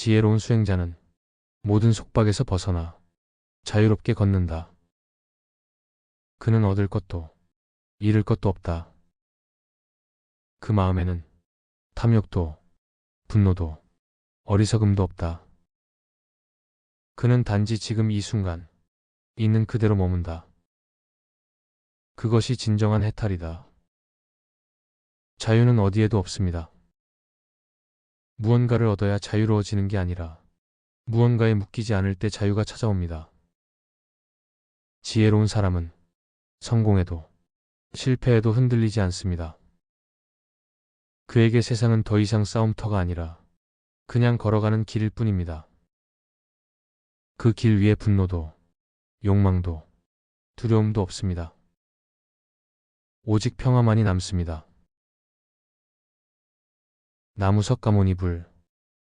지혜로운 수행자는 모든 속박에서 벗어나 자유롭게 걷는다. 그는 얻을 것도 잃을 것도 없다. 그 마음에는 탐욕도 분노도 어리석음도 없다. 그는 단지 지금 이 순간 있는 그대로 머문다. 그것이 진정한 해탈이다. 자유는 어디에도 없습니다. 무언가를 얻어야 자유로워지는 게 아니라 무언가에 묶이지 않을 때 자유가 찾아옵니다. 지혜로운 사람은 성공해도 실패해도 흔들리지 않습니다. 그에게 세상은 더 이상 싸움터가 아니라 그냥 걸어가는 길일 뿐입니다. 그 길 위에 분노도 욕망도 두려움도 없습니다. 오직 평화만이 남습니다. 나무석 가모니 불